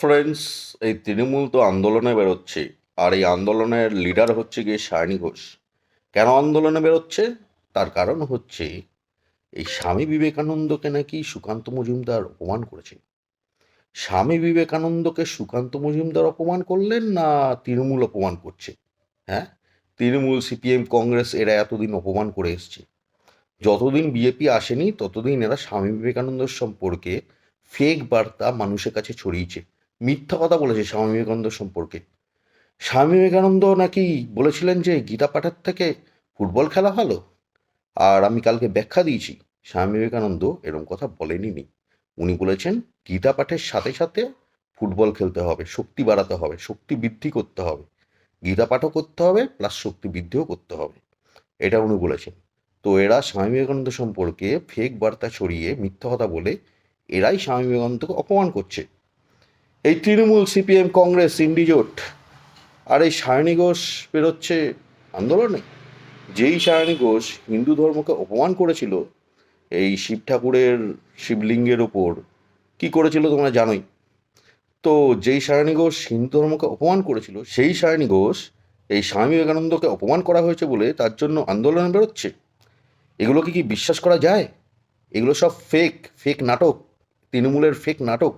Friends এই তৃণমূল তো আন্দোলনে বেরোচ্ছে। আর এই আন্দোলনের লিডার হচ্ছে গিয়ে সায়নী ঘোষ। কেন আন্দোলনে বেরোচ্ছে? তার কারণ হচ্ছে, এই স্বামী বিবেকানন্দকে নাকি সুকান্ত মজুমদার অপমান করেছে স্বামী বিবেকানন্দকে সুকান্ত মজুমদার অপমান করলেন না তৃণমূল অপমান করছে? হ্যাঁ? তৃণমূল, সিপিএম, কংগ্রেস এরা এতদিন অপমান করে এসছে। যতদিন বিজেপি আসেনি, ততদিন এরা স্বামী বিবেকানন্দের সম্পর্কে ফেক বার্তা মানুষের কাছে ছড়িয়েছে। মিথ্যা কথা বলেছে স্বামী বিবেকানন্দ সম্পর্কে। স্বামী বিবেকানন্দ নাকি বলেছিলেন যে গীতা পাঠের থেকে ফুটবল খেলা ভালো? আর আমি কালকে ব্যাখ্যা দিয়েছি, স্বামী বিবেকানন্দ এরকম কথা বলেনি নি। উনি বলেছেন, গীতা পাঠের সাথে সাথে ফুটবল খেলতে হবে, শক্তি বাড়াতে হবে, শক্তি বৃদ্ধি করতে হবে। গীতা পাঠও করতে হবে প্লাস শক্তি বৃদ্ধিও করতে হবে। এটা উনি বলেছেন। তো এরা স্বামী বিবেকানন্দ সম্পর্কে ফেক বার্তা ছড়িয়ে মিথ্যা কথা বলে, এরাই স্বামী বিবেকানন্দকে অপমান করছে। এই তৃণমূল সিপিএম কংগ্রেস ইন্ডিজোট আর এই সায়নী ঘোষ বেরোচ্ছে আন্দোলনে। যেই সায়নী ঘোষ হিন্দু ধর্মকে অপমান করেছিল, এই শিব ঠাকুরের শিবলিঙ্গের ওপর, কি করেছিল তোমরা জানোই। তো যেই সায়নী ঘোষ হিন্দু ধর্মকে অপমান করেছিল, সেই সায়নী ঘোষ এই স্বামী বিবেকানন্দকে অপমান করা হয়েছে বলে তার জন্য আন্দোলনে বেরোচ্ছে। এগুলোকে কি বিশ্বাস করা যায়? এগুলো সব ফেক ফেক নাটক, তৃণমূলের ফেক নাটক।